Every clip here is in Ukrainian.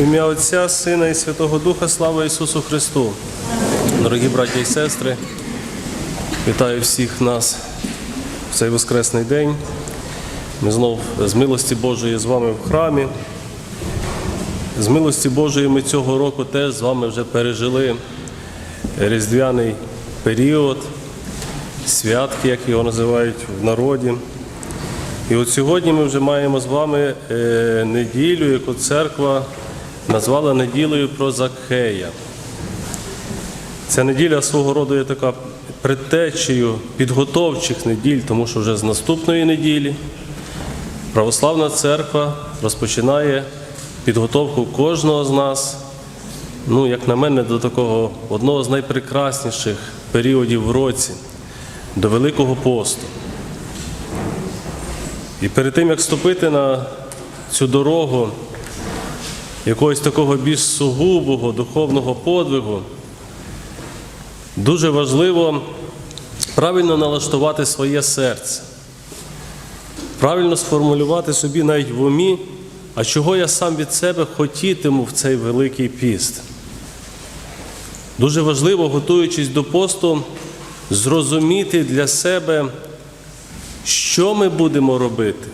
Ім'я Отця, Сина і Святого Духа, слава Ісусу Христу. Дорогі браті і сестри, вітаю всіх нас в цей Воскресний день. Ми знов з милості Божої з вами в храмі. З милості Божої ми цього року теж з вами вже пережили різдвяний період, святки, як його називають в народі. І от сьогодні ми вже маємо з вами е, неділю, яку церква назвала неділею про Закхея. Ця неділя свого роду є така предтечею підготовчих неділь, тому що вже з наступної неділі православна церква розпочинає підготовку кожного з нас, ну, як на мене, до такого одного з найпрекрасніших періодів в році, до Великого посту. І перед тим, як вступити на цю дорогу якогось такого більш сугубого духовного подвигу, дуже важливо правильно налаштувати своє серце, правильно сформулювати собі навіть в умі, а чого я сам від себе хотітиму в цей великий піст. Дуже важливо, готуючись до посту, зрозуміти для себе, що ми будемо робити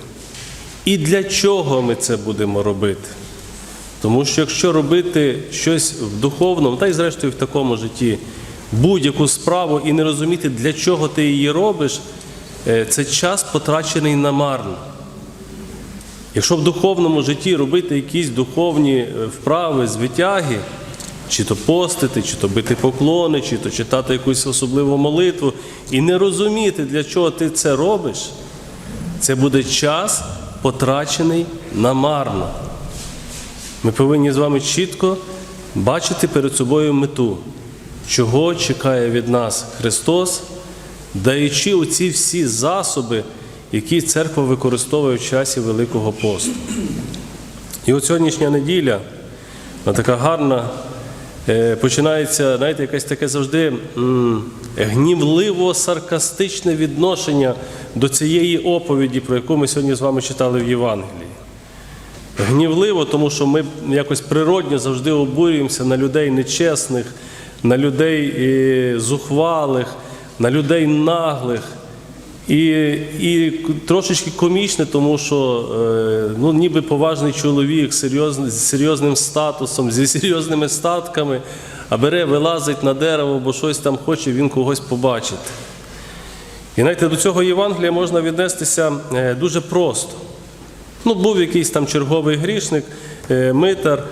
і для чого ми це будемо робити. Тому що якщо робити щось в духовному, та й зрештою в такому житті, будь-яку справу і не розуміти, для чого ти її робиш, це час потрачений намарно. Якщо в духовному житті робити якісь духовні е, вправи, звитяги, чи то постити, чи то бити поклони, чи то читати якусь особливу молитву, і не розуміти, для чого ти це робиш, це буде час потрачений намарно. Ми повинні з вами чітко бачити перед собою мету, чого чекає від нас Христос, даючи оці всі засоби, які церква використовує в часі Великого посту. І от сьогоднішня неділя, вона така гарна, е, починається, знаєте, якесь таке завжди гнівливо-саркастичне відношення до цієї оповіді, про яку ми сьогодні з вами читали в Євангелії. Гнівливо, тому що ми якось природньо завжди обурюємося на людей нечесних, на людей е, зухвалих, на людей наглих. І, і трошечки комічне, тому що е, ну, ніби поважний чоловік серйозний, з серйозним статусом, зі серйозними статками, а бере, вилазить на дерево, бо щось там хоче він когось побачити. І знаєте, до цього Євангелія можна віднестися е, дуже просто. Ну, був якийсь там черговий грішник, е, митар,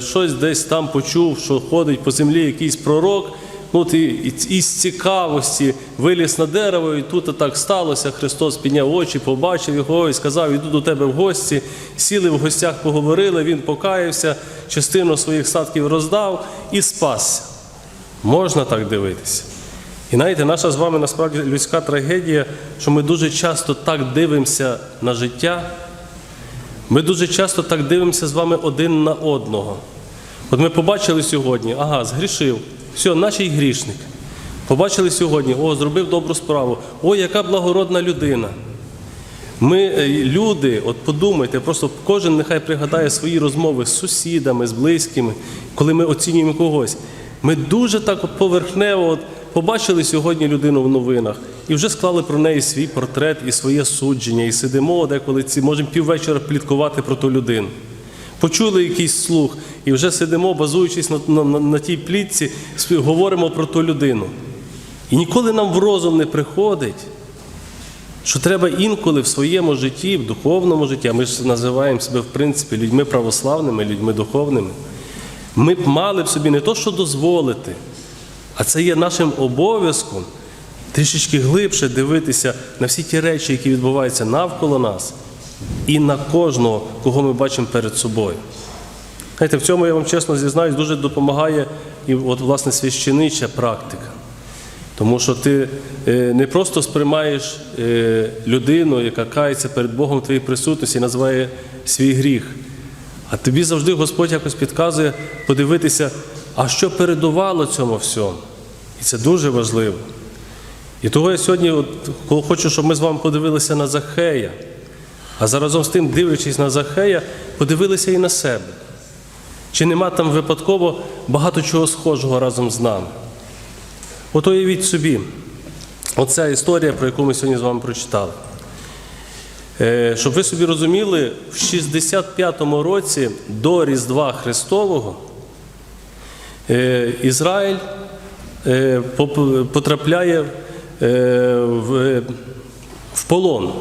щось десь там почув, що ходить по землі якийсь пророк. Ну, от і, і, і цікавості виліз на дерево, і тут так сталося. Христос підняв очі, побачив його і сказав: Іду до тебе в гості. Сіли в гостях, поговорили, він покаявся, частину своїх статків роздав і спасся. Можна так дивитися. І знаєте, наша з вами насправді людська трагедія, що ми дуже часто так дивимося на життя. Ми дуже часто так дивимося з вами один на одного. От ми побачили сьогодні, ага, згрішив, все, наче й грішник. Побачили сьогодні, о, зробив добру справу, о, яка благородна людина. Ми, е, люди, от подумайте, просто кожен нехай пригадає свої розмови з сусідами, з близькими, коли ми оцінюємо когось. Ми дуже так от поверхнево от побачили сьогодні людину в новинах і вже склали про неї свій портрет і своє судження, і сидимо деколи ці, можемо піввечора пліткувати про ту людину. Почули якийсь слух, і вже сидимо, базуючись на, на, на, на тій плітці, говоримо про ту людину. І ніколи нам в розум не приходить, що треба інколи в своєму житті, в духовному житті, а ми ж називаємо себе, в принципі, людьми православними, людьми духовними. Ми б мали б собі не то, що дозволити, а це є нашим обов'язком трішечки глибше дивитися на всі ті речі, які відбуваються навколо нас, і на кожного, кого ми бачимо перед собою. Знаєте, в цьому я вам чесно зізнаюсь, дуже допомагає і от, власне священича практика. Тому що ти е, не просто сприймаєш е, людину, яка кається перед Богом в твоїй присутності і називає свій гріх. А тобі завжди Господь якось підказує подивитися, а що передувало цьому всьому. І це дуже важливо. І того я сьогодні от, хочу, щоб ми з вами подивилися на Захея, а заразом з тим, дивлячись на Захея, подивилися і на себе. Чи нема там випадково багато чого схожого разом з нами? От уявіть собі, оця історія, про яку ми сьогодні з вами прочитали. Е, Щоб ви собі розуміли, в 65-му році до Різдва Христового е, Ізраїль е, потрапляє в полон.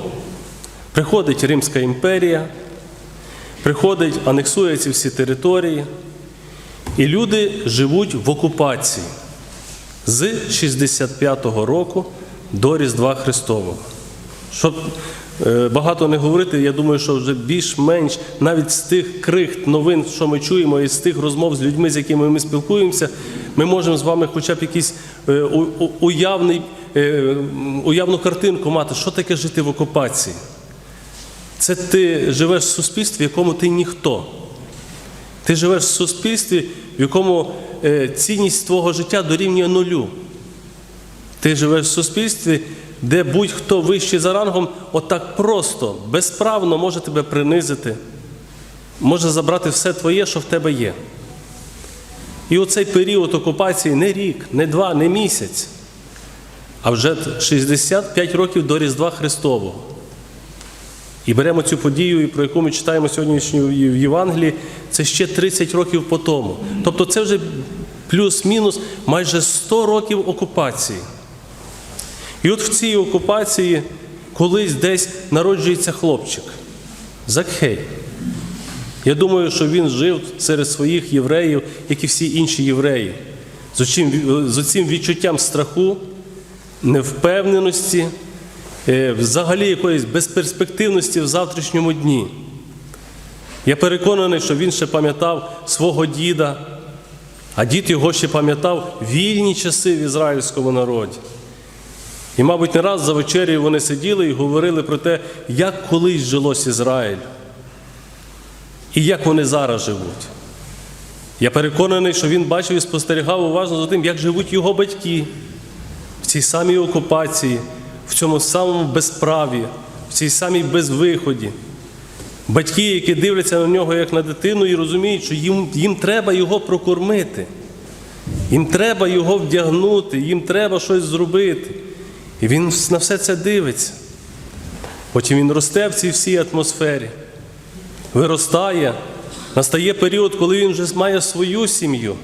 Приходить Римська імперія, приходить, анексує ці всі території, і люди живуть в окупації з 65-го року до Різдва Христового. Щоб е, багато не говорити, я думаю, що вже більш-менш навіть з тих крихт новин, що ми чуємо, і з тих розмов з людьми, з якими ми спілкуємося, ми можемо з вами хоча б якийсь е, уявний, е, уявну картинку мати, що таке жити в окупації. Це ти живеш в суспільстві, в якому ти ніхто. Ти живеш в суспільстві, в якому е, цінність твого життя дорівнює нулю. Ти живеш в суспільстві, де будь-хто вищий за рангом, отак просто, безправно може тебе принизити, може забрати все твоє, що в тебе є. І оцей період окупації не рік, не два, не місяць, а вже 65 років до Різдва Христового. І беремо цю подію, про яку ми читаємо сьогодні в Євангелії, це ще 30 років по тому. Тобто це вже плюс-мінус майже 100 років окупації. І от в цій окупації колись десь народжується хлопчик Закхей. Я думаю, що він жив серед своїх євреїв, як і всі інші євреї, з оцим відчуттям страху, невпевненості, взагалі якоїсь безперспективності в завтрашньому дні. Я переконаний, що він ще пам'ятав свого діда, а дід його ще пам'ятав вільні часи в ізраїльському народі. І, мабуть, не раз за вечерю вони сиділи і говорили про те, як колись жилось Ізраїль і як вони зараз живуть. Я переконаний, що він бачив і спостерігав уважно за тим, як живуть його батьки в цій самій окупації, в цьому самому безправі, в цій самій безвиході. Батьки, які дивляться на нього як на дитину і розуміють, що їм, їм треба його прокормити, їм треба його вдягнути, їм треба щось зробити. І він на все це дивиться. Потім він росте в цій всій атмосфері, виростає, настає період, коли він вже має свою сім'ю.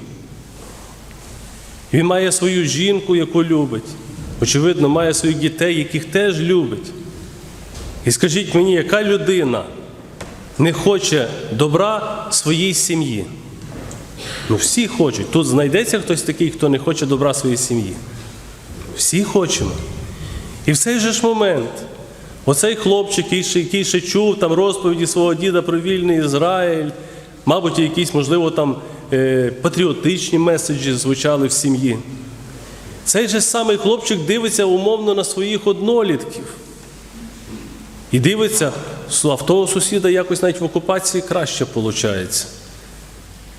Він має свою жінку, яку любить. Очевидно, має своїх дітей, яких теж любить. І скажіть мені, яка людина не хоче добра своїй сім'ї? Ну, всі хочуть. Тут знайдеться хтось такий, хто не хоче добра своїй сім'ї. Всі хочемо. І в цей же ж момент, оцей хлопчик, який ще, чув там розповіді свого діда про вільний Ізраїль, мабуть, якісь, можливо, там е, патріотичні меседжі звучали в сім'ї. Цей же самий хлопчик дивиться умовно на своїх однолітків. І дивиться, а в того сусіда якось навіть в окупації краще виходить.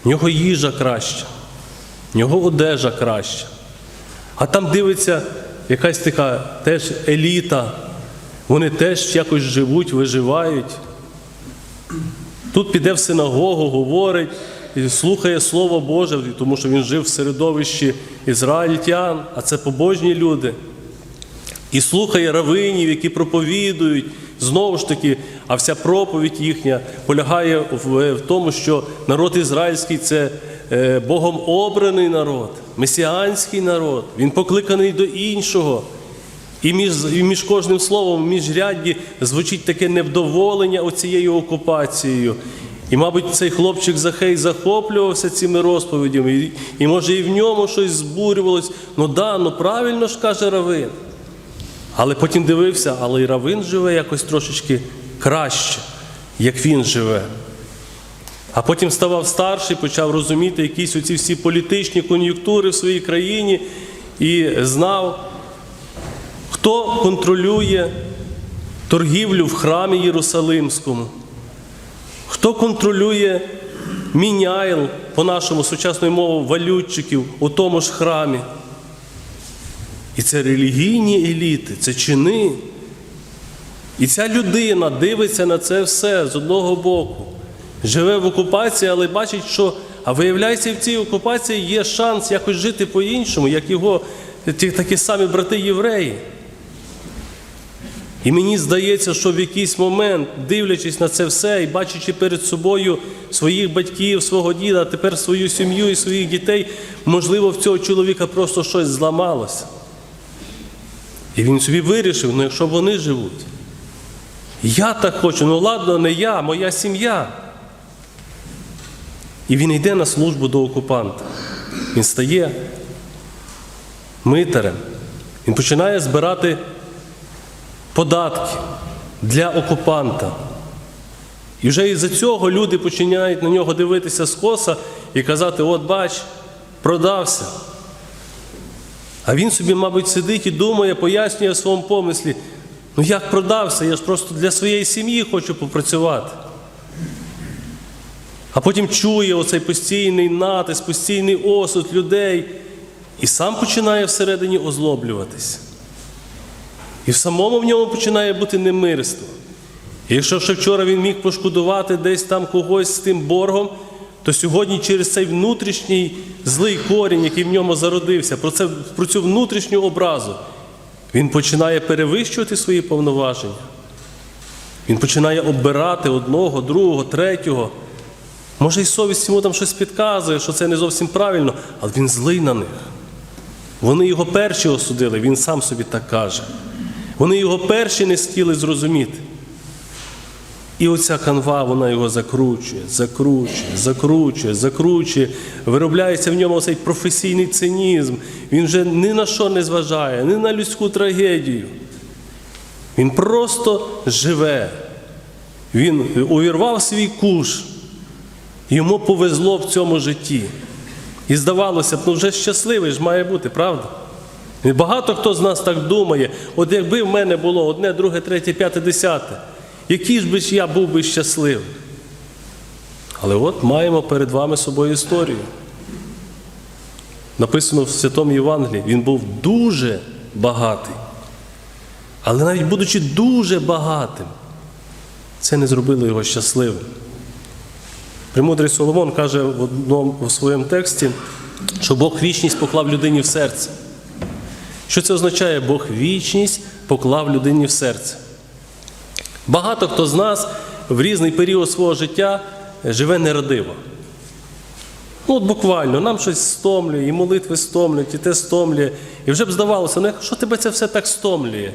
В нього їжа краща, в нього одежа краща. А там дивиться якась така теж еліта, вони теж якось живуть, виживають. Тут піде в синагогу, говорить, і слухає Слово Боже, тому що він жив в середовищі ізраїльтян, а це побожні люди. І слухає равинів, які проповідують. Знову ж таки, а вся проповідь їхня полягає в, тому, що народ ізраїльський це е, Богом обраний народ, месіанський народ. Він покликаний до іншого. І між, і між кожним словом, в міжрядді звучить таке невдоволення оцією окупацією. І, мабуть, цей хлопчик Захей захоплювався цими розповідями, і, і може і в ньому щось збурювалось. Ну да, ну правильно ж каже Равин. Але потім дивився, але і Равин живе якось трошечки краще, як він живе. А потім ставав старший, почав розуміти якісь оці всі політичні кон'юнктури в своїй країні і знав, хто контролює торгівлю в храмі Єрусалимському, хто контролює міняйл, по нашому сучасною мовою, валютчиків у тому ж храмі. І це релігійні еліти, це чини. І ця людина дивиться на це все з одного боку, живе в окупації, але бачить, що а виявляється, в цій окупації є шанс якось жити по-іншому, як його ті такі самі брати євреї. І мені здається, що в якийсь момент, дивлячись на це все і бачачи перед собою своїх батьків, свого діда, а тепер свою сім'ю і своїх дітей, можливо, в цього чоловіка просто щось зламалося. І він собі вирішив, ну якщо вони живуть, я так хочу, ну ладно, не я, моя сім'я. І він йде на службу до окупанта. Він стає митарем. Він починає збирати податки для окупанта. І вже із-за цього люди починають на нього дивитися скоса і казати: от бач, продався. А він собі, мабуть, сидить і думає, пояснює в своєму помислі, ну як продався, я ж просто для своєї сім'ї хочу попрацювати. А потім чує оцей постійний натиск, постійний осуд людей і сам починає всередині озлоблюватись. І в самому в ньому починає бути немирство. І якщо ще вчора він міг пошкодувати десь там когось з тим боргом, то сьогодні через цей внутрішній злий корінь, який в ньому зародився, про, це, про цю внутрішню образу, він починає перевищувати свої повноваження. Він починає обирати одного, другого, третього. Може, і совість йому там щось підказує, що це не зовсім правильно, але він злий на них. Вони його перші осудили, він сам собі так каже. Вони його перші не схили зрозуміти. І оця канва, вона його закручує, закручує, закручує, закручує. Виробляється в ньому цей професійний цинізм. Він вже ні на що не зважає, ні на людську трагедію. Він просто живе. Він увірвав свій куш. Йому повезло в цьому житті. І здавалося б, ну вже щасливий ж має бути, правда? І багато хто з нас так думає, от якби в мене було одне, друге, третє, п'яте, десяте, який ж би я був би щасливий. Але от маємо перед вами собою історію. Написано в Святому Євангелії, він був дуже багатий. Але навіть будучи дуже багатим, це не зробило його щасливим. Премудрий Соломон каже в одному в своєму тексті, що Бог вічність поклав людині в серце. Що це означає? Бог вічність поклав людині в серце. Багато хто з нас в різний період свого життя живе нерадиво. Ну, от буквально, нам щось стомлює, і молитви стомлюють, і те стомлює. І вже б здавалося, ну що тебе це все так стомлює?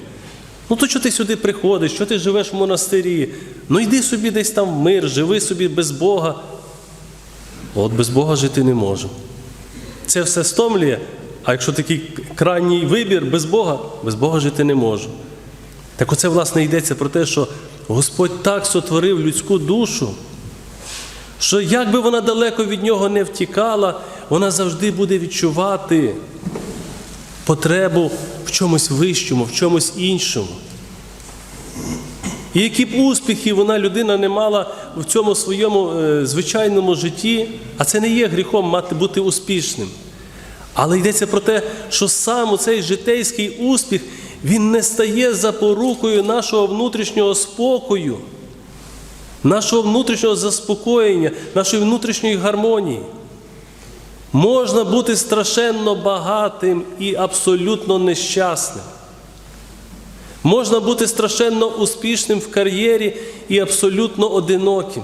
Ну то що ти сюди приходиш, що ти живеш в монастирі? Ну йди собі десь там в мир, живи собі без Бога. От без Бога жити не можу. Це все стомлює, а якщо такий крайній вибір без Бога, без Бога жити не можу. Так оце, власне, йдеться про те, що Господь так сотворив людську душу, що як би вона далеко від нього не втікала, вона завжди буде відчувати потребу в чомусь вищому, в чомусь іншому. І які б успіхи вона людина не мала в цьому своєму е, звичайному житті, а це не є гріхом мати бути успішним. Але йдеться про те, що сам цей житейський успіх він не стає запорукою нашого внутрішнього спокою, нашого внутрішнього заспокоєння, нашої внутрішньої гармонії. Можна бути страшенно багатим і абсолютно нещасним. Можна бути страшенно успішним в кар'єрі і абсолютно одиноким.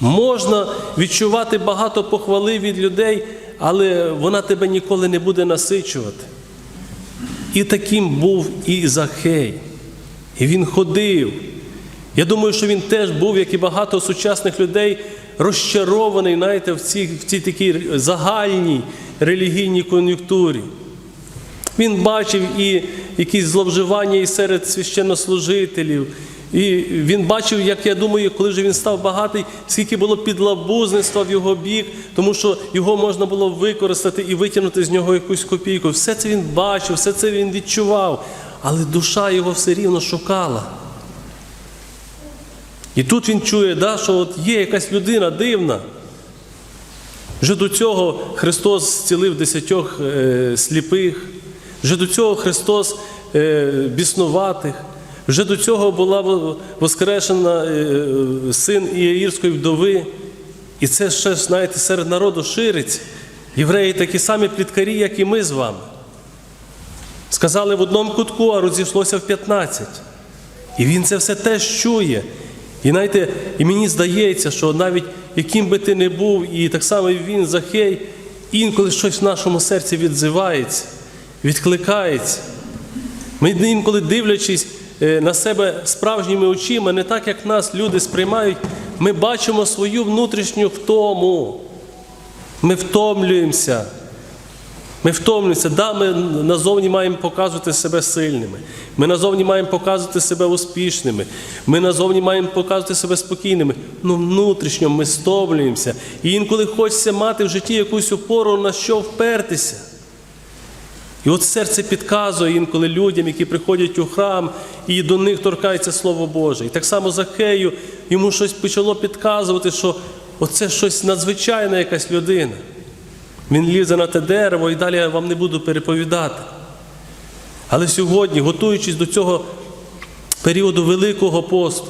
Можна відчувати багато похвали від людей, але вона тебе ніколи не буде насичувати. І таким був і Захей. І він ходив. Я думаю, що він теж був, як і багато сучасних людей, розчарований знаєте, в цій, в цій такій загальній релігійній кон'юнктурі. Він бачив і якісь зловживання і серед священнослужителів. І він бачив, як я думаю, коли вже він став багатий, скільки було підлабузництва в його бік, тому що його можна було використати і витягнути з нього якусь копійку. Все це він бачив, все це він відчував, але душа його все рівно шукала. І тут він чує, да, що от є якась людина дивна. Вже до цього Христос зцілив десятьох е, сліпих, вже до цього Христос е, біснуватих, вже до цього була во- воскрешена е, син Іаїрської вдови. І це ще, знаєте, серед народу шириться. Євреї такі самі пліткарі, як і ми з вами. Сказали в одному кутку, а розійшлося в 15. І він це все теж чує. І знаєте, і мені здається, що навіть яким би ти не був, і так само він, Захей, інколи щось в нашому серці відзивається, відкликається. Ми інколи дивлячись на себе справжніми очима, не так, як нас люди сприймають, ми бачимо свою внутрішню втому. Ми втомлюємося. Ми втомлюємося. Да, ми назовні маємо показувати себе сильними. Ми назовні маємо показувати себе успішними. Ми назовні маємо показувати себе спокійними. Ну внутрішньо ми стомлюємося. І інколи хочеться мати в житті якусь опору, на що впертися. І от серце підказує інколи людям, які приходять у храм, і до них торкається Слово Боже. І так само Захею йому щось почало підказувати, що оце щось надзвичайна якась людина. Він лізе на те дерево і далі я вам не буду переповідати. Але сьогодні, готуючись до цього періоду Великого посту,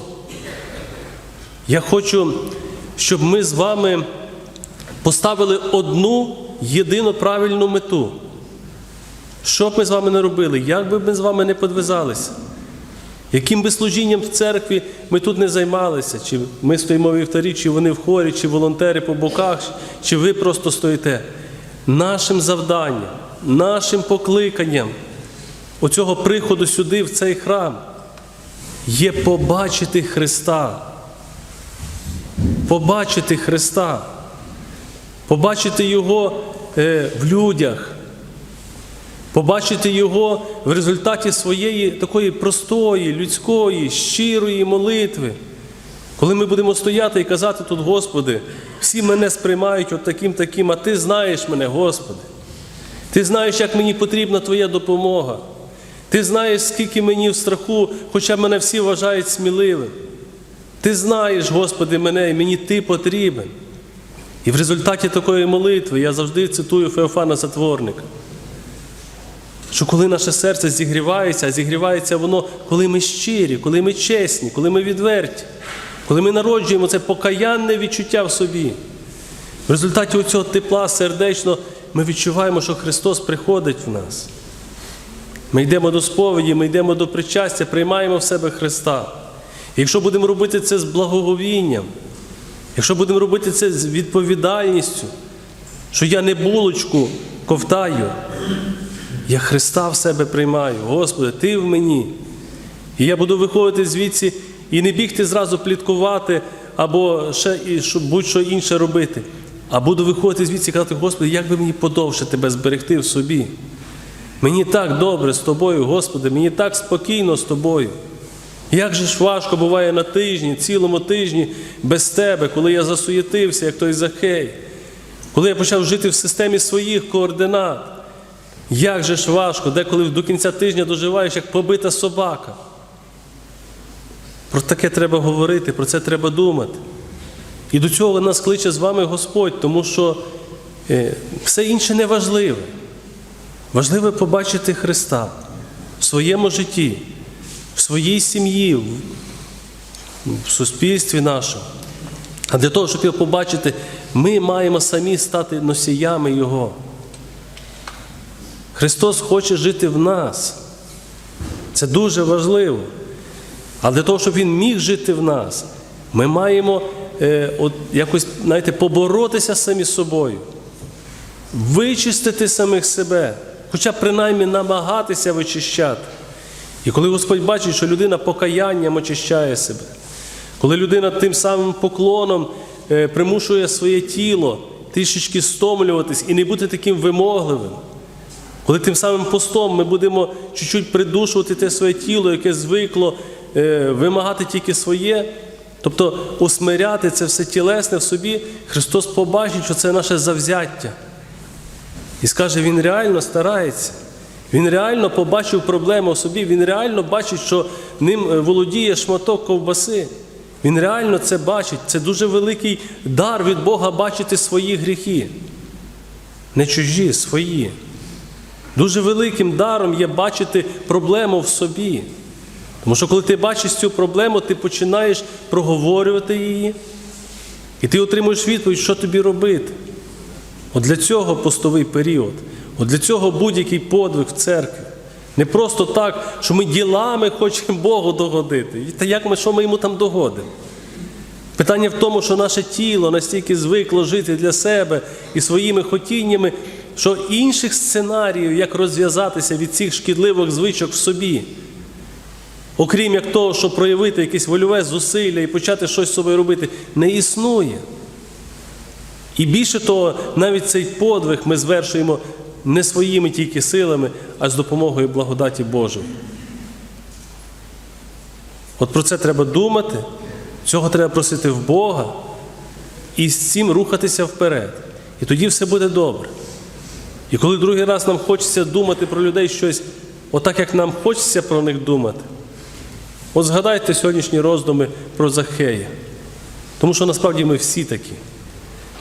я хочу, щоб ми з вами поставили одну єдину правильну мету. Що б ми з вами не робили, як би ми з вами не подвизалися, яким би служінням в церкві ми тут не займалися, чи ми стоїмо в вівтарі, чи вони в хорі, чи волонтери по боках, чи ви просто стоїте. Нашим завданням, нашим покликанням оцього приходу сюди, в цей храм, є побачити Христа. Побачити Христа, побачити Його е, в людях, побачити Його в результаті своєї такої простої, людської, щирої молитви. Коли ми будемо стояти і казати тут, Господи, всі мене сприймають от таким таким, а Ти знаєш мене, Господи. Ти знаєш, як мені потрібна Твоя допомога. Ти знаєш, скільки мені в страху, хоча мене всі вважають сміливим. Ти знаєш, Господи, мене, і мені Ти потрібен. І в результаті такої молитви я завжди цитую Феофана Затворника. Що коли наше серце зігрівається, а зігрівається воно, коли ми щирі, коли ми чесні, коли ми відверті, коли ми народжуємо це покаянне відчуття в собі. В результаті цього тепла сердечно ми відчуваємо, що Христос приходить в нас. Ми йдемо до сповіді, ми йдемо до причастя, приймаємо в себе Христа. І якщо будемо робити це з благоговінням, якщо будемо робити це з відповідальністю, що я не булочку ковтаю, я Христа в себе приймаю. Господи, Ти в мені. І я буду виходити звідси і не бігти зразу пліткувати або ще будь-що інше робити. А буду виходити звідси і казати, Господи, як би мені подовше тебе зберегти в собі. Мені так добре з тобою, Господи, мені так спокійно з тобою. Як же ж важко буває на тижні, цілому тижні без тебе, коли я засуєтився, як той Захей, коли я почав жити в системі своїх координат. Як же ж важко, деколи до кінця тижня доживаєш, як побита собака. Про таке треба говорити, про це треба думати. І до цього нас кличе з вами Господь, тому що е, все інше не важливе. Важливо побачити Христа в своєму житті, в своїй сім'ї, в- в суспільстві нашому. А для того, щоб його побачити, ми маємо самі стати носіями Його. Христос хоче жити в нас. Це дуже важливо. Але для того, щоб Він міг жити в нас, ми маємо е, от, якось, знаєте, поборотися самі з собою, вичистити самих себе, хоча принаймні намагатися вичищати. І коли Господь бачить, що людина покаянням очищає себе, коли людина тим самим поклоном е, примушує своє тіло трішечки стомлюватись і не бути таким вимогливим, коли тим самим постом ми будемо чуть-чуть придушувати те своє тіло, яке звикло е, вимагати тільки своє, тобто усмиряти це все тілесне в собі, Христос побачить, що це наше завзяття. І скаже, Він реально старається. Він реально побачив проблему в собі, він реально бачить, що ним е, володіє шматок ковбаси. Він реально це бачить. Це дуже великий дар від Бога бачити свої гріхи. Не чужі, свої. Дуже великим даром є бачити проблему в собі. Тому що коли ти бачиш цю проблему, ти починаєш проговорювати її, і ти отримуєш відповідь, що тобі робити. От для цього постовий період, от для цього будь-який подвиг в церкві. Не просто так, що ми ділами хочемо Богу догодити. Та як ми, що ми йому там догодимо? Питання в тому, що наше тіло настільки звикло жити для себе і своїми хотіннями, що інших сценаріїв, як розв'язатися від цих шкідливих звичок в собі, окрім як того, щоб проявити якесь вольове зусилля і почати щось з собою робити, не існує. І більше того, навіть цей подвиг ми звершуємо не своїми тільки силами, а з допомогою благодаті Божої. От про це треба думати, цього треба просити в Бога і з цим рухатися вперед. І тоді все буде добре. І коли другий раз нам хочеться думати про людей щось, отак як нам хочеться про них думати, от згадайте сьогоднішні роздуми про Захея. Тому що насправді ми всі такі.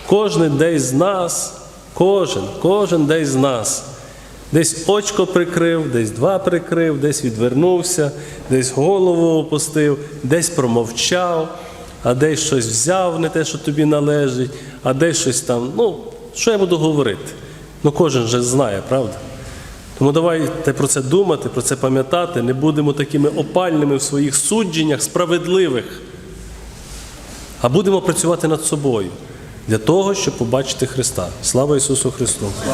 Кожен десь з нас, кожен, кожен десь з нас. Десь очко прикрив, десь два прикрив, десь відвернувся, десь голову опустив, десь промовчав, а десь щось взяв, не те, що тобі належить, а десь щось там. Ну, що я буду говорити? Ну, кожен же знає, правда? Тому давайте про це думати, про це пам'ятати, не будемо такими опальними в своїх судженнях, справедливих, а будемо працювати над собою для того, щоб побачити Христа. Слава Ісусу Христу!